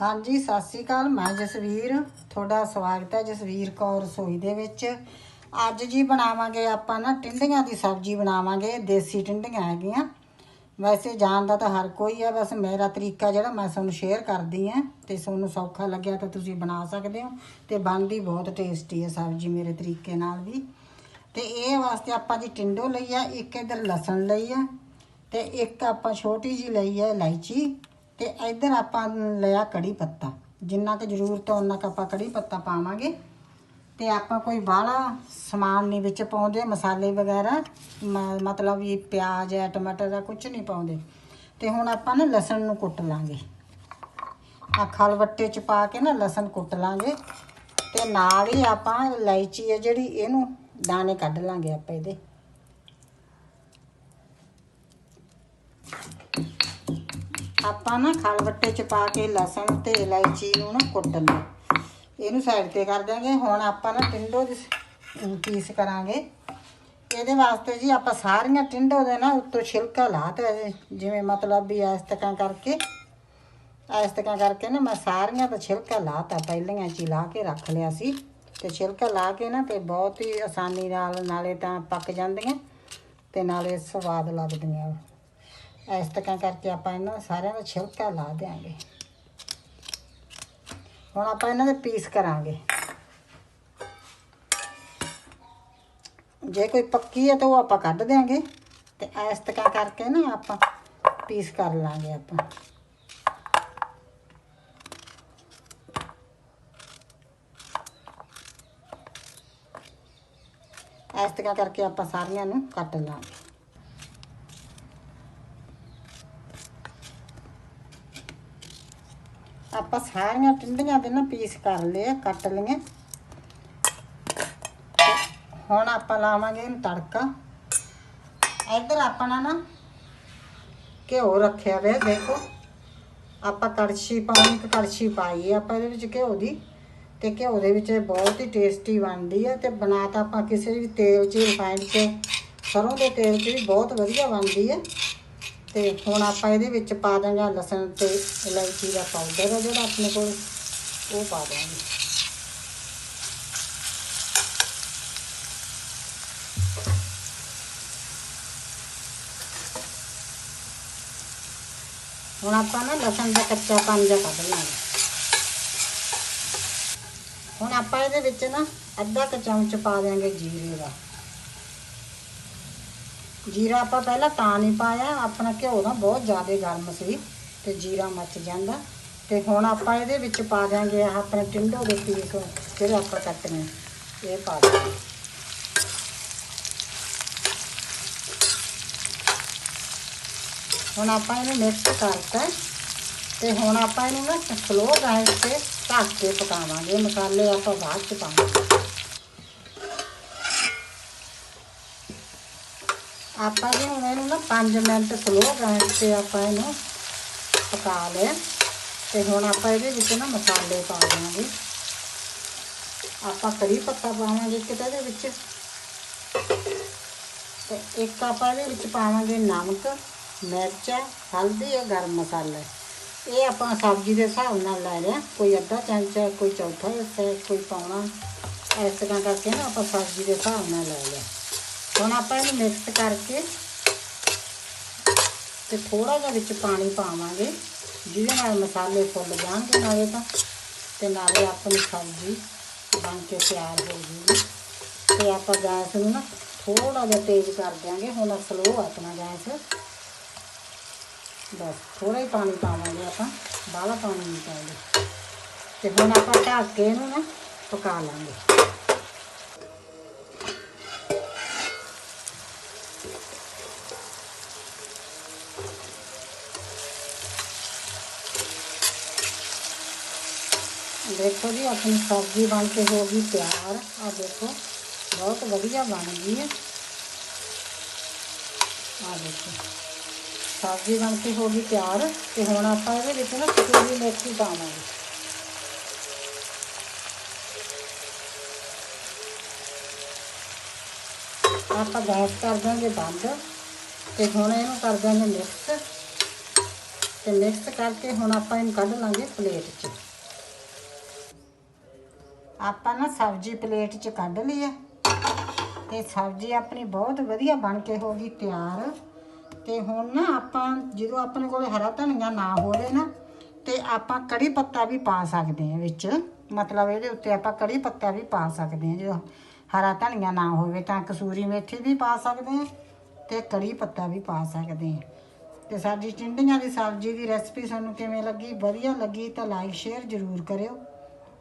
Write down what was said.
ਹਾਂਜੀ, ਸਤਿ ਸ੍ਰੀ ਅਕਾਲ। ਮੈਂ ਜਸਵੀਰ। ਤੁਹਾਡਾ ਸਵਾਗਤ ਹੈ ਜਸਵੀਰ ਕੌਰ ਰਸੋਈ ਦੇ ਵਿੱਚ। ਅੱਜ ਜੀ ਬਣਾਵਾਂਗੇ ਆਪਾਂ ਨਾ ਟਿੰਡੀਆਂ ਦੀ ਸਬਜ਼ੀ ਬਣਾਵਾਂਗੇ, ਦੇਸੀ ਟਿੰਡੀਆਂ ਹੈਗੀਆਂ। ਵੈਸੇ ਜਾਣਦਾ ਤਾਂ ਹਰ ਕੋਈ ਹੈ ਬਸ ਮੇਰਾ ਤਰੀਕਾ ਜਿਹੜਾ ਮੈਂ ਤੁਹਾਨੂੰ ਸ਼ੇਅਰ ਕਰਦੀ ਹਾਂ ਤੇ ਤੁਹਾਨੂੰ ਸੌਖਾ ਲੱਗਿਆ ਤਾਂ ਤੁਸੀਂ ਬਣਾ ਸਕਦੇ ਹੋ ਤੇ ਬਣਦੀ ਬਹੁਤ ਟੇਸਟੀ ਹੈ ਸਬਜ਼ੀ ਮੇਰੇ ਤਰੀਕੇ ਨਾਲ ਵੀ। ਤੇ ਇਹ ਵਾਸਤੇ ਆਪਾਂ ਜੀ ਟਿੰਡੋ ਲਈ ਆ, ਇੱਕ ਇਧਰ ਲਸਣ ਲਈ ਆ ਤੇ ਇੱਕ ਆਪਾਂ ਛੋਟੀ ਜੀ ਲਈ ਹੈ ਇਲਾਇਚੀ। ਤੇ ਇੱਧਰ ਆਪਾਂ ਲਿਆ ਕੜੀ ਪੱਤਾ। ਜਿੰਨਾ ਕੁ ਜ਼ਰੂਰਤ ਹੈ ਉਹਨਾਂ ਕੁ ਆਪਾਂ ਕੜੀ ਪੱਤਾ ਪਾਵਾਂਗੇ। ਤੇ ਆਪਾਂ ਕੋਈ ਬਾਹਲਾ ਸਮਾਨ ਨਹੀਂ ਵਿੱਚ ਪਾਉਂਦੇ, ਮਸਾਲੇ ਵਗੈਰਾ, ਮ- ਮਤਲਬ ਵੀ ਪਿਆਜ਼ ਹੈ, ਟਮਾਟਰ ਦਾ ਕੁਝ ਨਹੀਂ ਪਾਉਂਦੇ। ਤੇ ਹੁਣ ਆਪਾਂ ਨਾ ਲਸਣ ਨੂੰ ਕੁੱਟ ਲਾਂਗੇ। ਆ ਖਲਵੱਟੇ ਚ ਪਾ ਕੇ ਨਾ ਲਸਣ ਕੁੱਟ ਲਾਂਗੇ। ਤੇ ਨਾਲ ਹੀ ਆਪਾਂ ਇਲਾਇਚੀ ਹੈ ਜਿਹੜੀ, ਇਹਨੂੰ ਦਾਣੇ ਕੱਢ ਲਾਂਗੇ ਆਪਾਂ ਇਹਦੇ। ਆਪਾਂ ਨਾ ਖਲਵੱਟੇ ਚ ਪਾ ਕੇ ਲਸਣ, ਤੇ ਇਲਾਇਚੀ ਨੂੰ ਨਾ ਕੁੱਟ ਲਓ। ਇਹਨੂੰ ਸਾਈਡ ਤੇ ਕਰ ਦਾਂਗੇ ਹੁਣ ਆਪਾਂ ਨਾ ਟਿੰਡੋ ਦੀ ਪੀਸ ਕਰਾਂਗੇ। ਇਹਦੇ ਵਾਸਤੇ ਜੀ ਆਪਾਂ ਸਾਰੀਆਂ ਟਿੰਡੋ ਦੇ ਨਾ ਉੱਤੋਂ ਛਿਲਕਾ ਲਾਤਾ ਜਿਵੇਂ ਮਤਲਬ ਵੀ ਇਸ ਤਰ੍ਹਾਂ ਕਰਕੇ ਇਸ ਤਰ੍ਹਾਂ ਕਰਕੇ ਨਾ ਮੈਂ ਸਾਰੀਆਂ ਤਾਂ ਛਿਲਕਾ ਲਾਤਾ ਪਹਿਲੀਆਂ ਚ ਹੀ ਲਾ ਕੇ ਰੱਖ ਲਿਆ ਸੀ। ਤੇ ਛਿਲਕਾ ਲਾ ਕੇ ਨਾ ਤੇ ਬਹੁਤ ਹੀ ਆਸਾਨੀ ਨਾਲ, ਨਾਲੇ ਤਾਂ ਪੱਕ ਜਾਂਦੀਆਂ ਤੇ ਨਾਲੇ ਸਵਾਦ ਲੱਗਦੀਆਂ। ਇਸ ਤਰ੍ਹਾਂ ਕਰਕੇ ਆਪਾਂ ਇਹਨਾਂ ਸਾਰਿਆਂ ਦਾ ਛਿਲਕਾ ਲਾ ਦਿਆਂਗੇ। ਹੁਣ ਆਪਾਂ ਇਹਨਾਂ ਦੇ ਪੀਸ ਕਰਾਂਗੇ। ਜੇ ਕੋਈ ਪੱਕੀ ਹੈ ਤਾਂ ਉਹ ਆਪਾਂ ਕੱਢ ਦਿਆਂਗੇ ਤੇ ਇਸ ਤਰ੍ਹਾਂ ਕਰਕੇ ਨਾ ਆਪਾਂ ਪੀਸ ਕਰ ਲਾਂਗੇ ਆਪਾਂ। ਇਸ ਤਰ੍ਹਾਂ ਕਰਕੇ ਆਪਾਂ ਸਾਰੀਆਂ ਨੂੰ ਕੱਟ ਲਾਂਗੇ। ਆਪਾਂ ਸਾਰੀਆਂ ਟਿੰਡੀਆਂ ਦੇ ਨਾ ਪੀਸ ਕਰ ਲਏ, ਕੱਟ ਲਈਏ ਹੁਣ ਆਪਾਂ ਲਾਵਾਂਗੇ ਇਹਨੂੰ ਤੜਕਾ। ਇੱਧਰ ਆਪਣਾ ਨਾ ਘਿਓ ਰੱਖਿਆ ਵੇ, ਦੇਖੋ। ਆਪਾਂ ਕੜਛੀ ਪਾਉਣੀ, ਇੱਕ ਕੜਛੀ ਪਾਈ ਆਪਾਂ ਇਹਦੇ ਵਿੱਚ ਘਿਓ ਦੀ। ਤੇ ਘਿਓ ਦੇ ਵਿੱਚ ਇਹ ਬਹੁਤ ਹੀ ਟੇਸਟੀ ਬਣਦੀ ਹੈ ਤੇ ਬਣਾ ਤਾਂ ਆਪਾਂ ਕਿਸੇ ਵੀ ਤੇਲ 'ਚ, ਰਿਫਾਈਨ 'ਚ, ਸਰੋਂ ਦੇ ਤੇਲ 'ਚ ਵੀ ਬਹੁਤ ਵਧੀਆ ਬਣਦੀ ਹੈ ਤੇ ਹੁਣ ਆਪਾਂ ਇਹਦੇ ਵਿੱਚ ਪਾ ਦਾਂਗੇ ਲਸਣ ਤੇ ਇਲਾਇਚੀ ਦਾ ਪਾਊਡਰ ਹੈ ਜਿਹੜਾ ਆਪਣੇ ਕੋਲ, ਉਹ ਪਾ ਦਾਂਗੇ। ਹੁਣ ਆਪਾਂ ਨਾ ਲਸਣ ਦਾ ਕੱਚਾ ਪੰਜਾ ਕੱਢ ਲਾਂਗੇ ਹੁਣ ਆਪਾਂ ਇਹਦੇ ਵਿੱਚ ਨਾ ਅੱਧਾ ਕੁ ਚਮਚ ਪਾ ਦਿਆਂਗੇ ਜੀਰੇ ਦਾ। ਜੀਰਾ ਆਪਾਂ ਪਹਿਲਾਂ ਤਾਂ ਨਹੀਂ ਪਾਇਆ, ਆਪਣਾ ਘਿਓ ਨਾ ਬਹੁਤ ਜ਼ਿਆਦਾ ਗਰਮ ਸੀ ਤੇ ਜੀਰਾ ਮੱਚ ਜਾਂਦਾ। ਤੇ ਹੁਣ ਆਪਾਂ ਇਹਦੇ ਵਿੱਚ ਪਾ ਦਿਆਂਗੇ ਆਹ ਆਪਣੇ ਟਿੰਡੋ ਦੇ ਪੀਸ, ਜਿਹੜੇ ਆਪਾਂ ਕੱਟਣੇ ਇਹ ਪਾ ਦਿਆਂਗੇ। ਹੁਣ ਆਪਾਂ ਇਹਨੂੰ ਮਿਕਸ ਕਰਤਾ ਤੇ ਹੁਣ ਆਪਾਂ ਇਹਨੂੰ ਨਾ ਸਲੋ ਗੈਸ ਤੇ ਢੱਕ ਕੇ ਪਕਾਵਾਂਗੇ। ਮਸਾਲੇ ਆਪਾਂ ਬਾਅਦ ਚ ਪਾਵਾਂਗੇ। ਆਪਾਂ ਜੀ ਹੁਣ ਇਹਨੂੰ ਨਾ 5 ਮਿੰਟ ਸਲੋ ਗੈਸ ਤੇ ਆਪਾਂ ਇਹਨੂੰ ਪਕਾ ਲਿਆ ਤੇ ਹੁਣ ਆਪਾਂ ਇਹਦੇ ਵਿੱਚ ਨਾ ਮਸਾਲੇ ਪਾ ਦੇਵਾਂਗੇ। ਆਪਾਂ ਕਰੀ ਪੱਤਾ ਪਾਵਾਂਗੇ ਕਿਤੇ ਇਹਦੇ ਵਿੱਚ। ਤੇ ਇੱਕ ਆਪਾਂ ਇਹਦੇ ਵਿੱਚ ਪਾਵਾਂਗੇ ਨਮਕ, ਮਿਰਚ, ਹਲਦੀ ਔਰ ਗਰਮ ਮਸਾਲਾ। ਇਹ ਆਪਾਂ ਸਬਜ਼ੀ ਦੇ ਹਿਸਾਬ ਨਾਲ ਲੈ ਲਿਆ। ਕੋਈ ਅੱਧਾ ਚਮਚਾ, ਕੋਈ ਚੌਥਾ ਹਿੱਸਾ, ਕੋਈ ਪਾਉਣਾ ਇਸ ਤਰ੍ਹਾਂ ਕਰਕੇ ਨਾ ਆਪਾਂ ਸਬਜ਼ੀ ਦੇ ਹਿਸਾਬ ਨਾਲ ਲੈ ਲਿਆ। ਹੁਣ ਆਪਾਂ ਇਹਨੂੰ ਮਿਕਸ ਕਰਕੇ ਤੇ ਥੋੜਾ ਜਿਹਾ ਵਿੱਚ ਪਾਣੀ ਪਾਵਾਂਗੇ, ਜਿਹਦੇ ਨਾਲ ਮਸਾਲੇ ਫੁੱਲ ਜਾਣਗੇ ਨਾਲੇ ਤਾਂ, ਤੇ ਨਾਲੇ ਆਪਣੀ ਸਬਜ਼ੀ ਬਣ ਕੇ ਤਿਆਰ ਹੋ ਜੂਗੀ। ਤੇ ਆਪਾਂ ਗੈਸ ਨੂੰ ਨਾ ਥੋੜਾ ਜਿਹਾ ਤੇਜ਼ ਕਰ ਦਿਆਂਗੇ, ਹੁਣ ਸਲੋ ਆਪਣਾ ਗੈਸ। ਬਸ ਥੋੜਾ ਹੀ ਪਾਣੀ ਪਾਵਾਂਗੇ ਆਪਾਂ, ਬਾਹਲਾ ਪਾਣੀ ਨਹੀਂ ਪਾਉਂਦੇ। ਤੇ ਹੁਣ ਆਪਾਂ ਢੱਕ ਕੇ ਇਹਨੂੰ ਨਾ ਪਕਾ ਲਾਂਗੇ। ਦੇਖੋ ਜੀ, ਆਪਣੀ ਸਬਜ਼ੀ ਬਣ ਕੇ ਹੋ ਗਈ ਤਿਆਰ। ਆ ਦੇਖੋ, ਬਹੁਤ ਵਧੀਆ ਬਣ ਗਈ ਹੈ। ਆ ਦੇਖੋ, ਸਬਜ਼ੀ ਬਣ ਕੇ ਹੋ ਗਈ ਤਿਆਰ ਤੇ ਹੁਣ ਆਪਾਂ ਇਹਦੇ ਵਿੱਚ ਨਾ ਕਸੂਰੀ ਮੇਥੀ ਪਾਵਾਂਗੇ। ਆਪਾਂ ਗੈਸ ਕਰ ਦਾਂਗੇ ਬੰਦ ਤੇ ਹੁਣ ਇਹਨੂੰ ਕਰ ਦਾਂਗੇ ਮਿਕਸ। ਤੇ ਮਿਕਸ ਕਰਕੇ ਹੁਣ ਆਪਾਂ ਇਹਨੂੰ ਕੱਢ ਲਾਂਗੇ ਪਲੇਟ 'ਚ। ਆਪਾਂ ਨਾ ਸਬਜ਼ੀ ਪਲੇਟ 'ਚ ਕੱਢ ਲਈ ਹੈ ਤੇ ਸਬਜ਼ੀ ਆਪਣੀ ਬਹੁਤ ਵਧੀਆ ਬਣ ਕੇ ਹੋ ਗਈ ਤਿਆਰ। ਤੇ ਹੁਣ ਨਾ ਆਪਾਂ, ਜਦੋਂ ਆਪਣੇ ਕੋਲ ਹਰਾ ਧਨੀਆ ਨਾ ਹੋਵੇ ਨਾ, ਤੇ ਆਪਾਂ ਕੜੀ ਪੱਤਾ ਵੀ ਪਾ ਸਕਦੇ ਹਾਂ ਵਿੱਚ। ਮਤਲਬ ਇਹਦੇ ਉੱਤੇ ਆਪਾਂ ਕੜੀ ਪੱਤਾ ਵੀ ਪਾ ਸਕਦੇ ਹਾਂ ਜਦੋਂ ਹਰਾ ਧਨੀਆ ਨਾ ਹੋਵੇ ਤਾਂ ਕਸੂਰੀ ਮੇਥੀ ਵੀ ਪਾ ਸਕਦੇ ਹਾਂ ਤੇ ਕੜੀ ਪੱਤਾ ਵੀ ਪਾ ਸਕਦੇ ਹਾਂ ਤੇ ਸਾਡੀ ਟਿੰਡੀਆਂ ਦੀ ਸਬਜ਼ੀ ਦੀ ਰੈਸਪੀ ਤੁਹਾਨੂੰ ਕਿਵੇਂ ਲੱਗੀ, ਵਧੀਆ ਲੱਗੀ ਤਾਂ ਲਾਈਕ ਸ਼ੇਅਰ ਜ਼ਰੂਰ ਕਰਿਓ।